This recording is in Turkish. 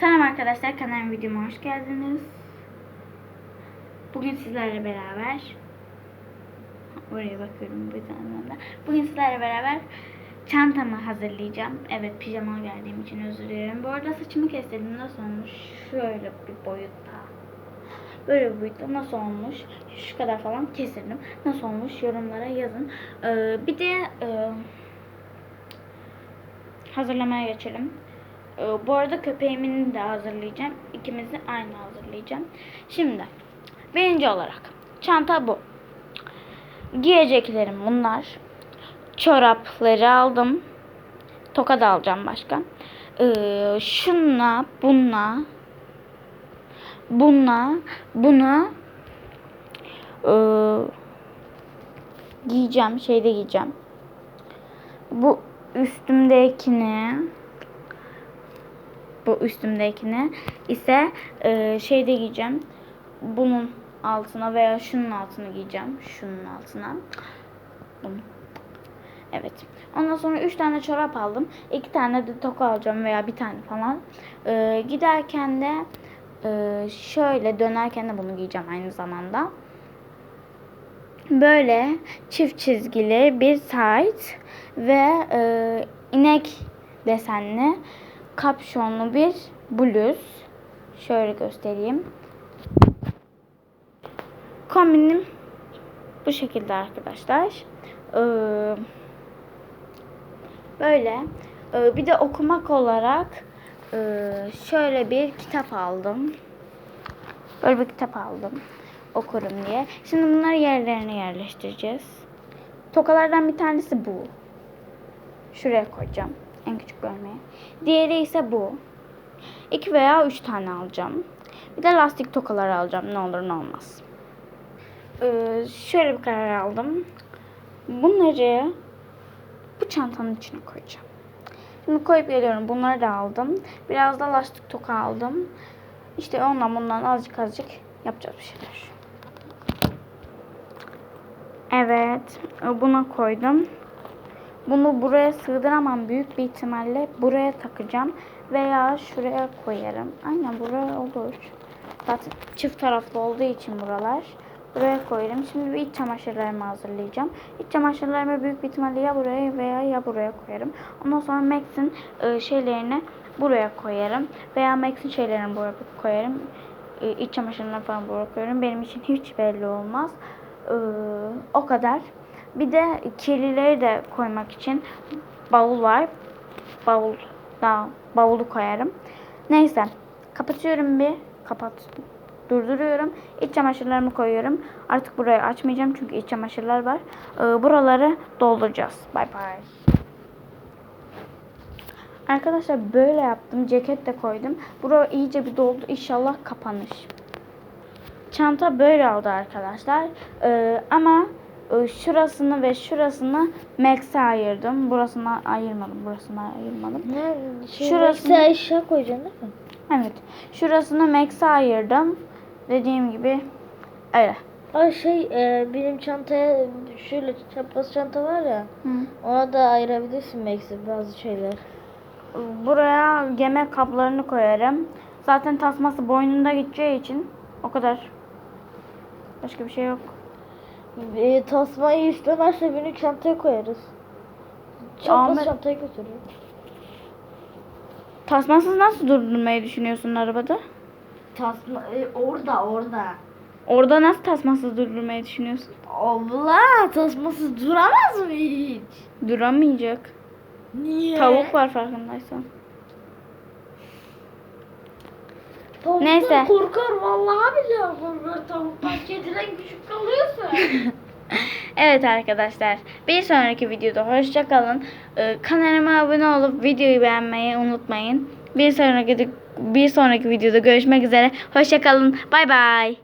Selam arkadaşlar kanalıma videoma hoş geldiniz. Bugün sizlerle beraber Oraya bakıyorum tane de. Bugün sizlerle beraber çantamı hazırlayacağım. Evet pijama geldiğim için özür dilerim. Bu arada saçımı kestirdim. Nasıl olmuş? Şöyle bir boyutta. Böyle bir boyutta nasıl olmuş? Şu kadar falan kestirdim. Nasıl olmuş? Yorumlara yazın. Ee, bir de e, hazırlamaya geçelim. Ee, bu arada köpeğimin de hazırlayacağım. İkimiz de aynı hazırlayacağım. Şimdi birinci olarak çanta bu. Giyeceklerim bunlar. Çorapları aldım. Toka da alacağım başka. Ee, şunla, bununla, bununla, bunu ee, giyeceğim. Şeyde giyeceğim. Bu üstümdekini bu üstümdekini ise e, şeyde giyeceğim. Bunun altına veya şunun altına giyeceğim. Şunun altına. Bunu. Evet. Ondan sonra 3 tane çorap aldım. 2 tane de toka alacağım veya bir tane falan. E, giderken de e, şöyle dönerken de bunu giyeceğim aynı zamanda. Böyle çift çizgili bir tight ve e, inek desenli kapşonlu bir bluz. Şöyle göstereyim. Kombinim bu şekilde arkadaşlar. Ee, böyle. Ee, bir de okumak olarak e, şöyle bir kitap aldım. Böyle bir kitap aldım. Okurum diye. Şimdi bunları yerlerine yerleştireceğiz. Tokalardan bir tanesi bu. Şuraya koyacağım. En küçük bölmeye. Diğeri ise bu. İki veya üç tane alacağım. Bir de lastik tokalar alacağım. Ne olur ne olmaz. Ee, şöyle bir karar aldım. Bunları bu çantanın içine koyacağım. Şimdi koyup geliyorum. Bunları da aldım. Biraz da lastik toka aldım. İşte ondan bundan azıcık azıcık yapacağız bir şeyler. Evet. Buna koydum. Bunu buraya sığdıramam. Büyük bir ihtimalle buraya takacağım. Veya şuraya koyarım. Aynen buraya olur. Zaten çift taraflı olduğu için buralar. Buraya koyarım. Şimdi bir iç çamaşırlarımı hazırlayacağım. İç çamaşırlarımı büyük bir ihtimalle ya buraya veya ya buraya koyarım. Ondan sonra Max'in e, şeylerini buraya koyarım. Veya Max'in şeylerini buraya koyarım. E, iç çamaşırlarını falan buraya koyarım. Benim için hiç belli olmaz. E, o kadar. Bir de kirlileri de koymak için bavul var. Bavul daha bavulu koyarım. Neyse. Kapatıyorum bir. Kapat. Durduruyorum. İç çamaşırlarımı koyuyorum. Artık burayı açmayacağım çünkü iç çamaşırlar var. Ee, buraları dolduracağız. Bay bay. Arkadaşlar böyle yaptım. Ceket de koydum. Bura iyice bir doldu. İnşallah kapanır. Çanta böyle oldu arkadaşlar. Ee, ama şurasını ve şurasını Max'e ayırdım. Burasını ayırmadım. Burasını ayırmadım. Ne? Şey, Şurası- Şurası eşya koyacaksın değil mi? Evet. Şurasını Max'e ayırdım. Dediğim gibi öyle. Ay şey e, benim çantaya şöyle çapraz çanta var ya. Hı. Ona da ayırabilirsin Max'i bazı şeyler. Buraya yemek kaplarını koyarım. Zaten tasması boynunda gideceği için o kadar. Başka bir şey yok. E, tasmayı istemezse beni çantaya koyarız. Çapraz Ahmet- çantaya götürürüm. Tasmasız nasıl durdurmayı düşünüyorsun arabada? Tasma e, orada orada. Orada nasıl tasmasız durdurmayı düşünüyorsun? Abla tasmasız duramaz mı hiç? Duramayacak. Niye? Tavuk var farkındaysan. Tavuktan Neyse. korkar vallahi billahi korkar tavuktan kediden küçük kalıyorsa. Evet arkadaşlar. Bir sonraki videoda hoşça kalın. Ee, kanalıma abone olup videoyu beğenmeyi unutmayın. Bir sonraki bir sonraki videoda görüşmek üzere. Hoşça kalın. Bay bay.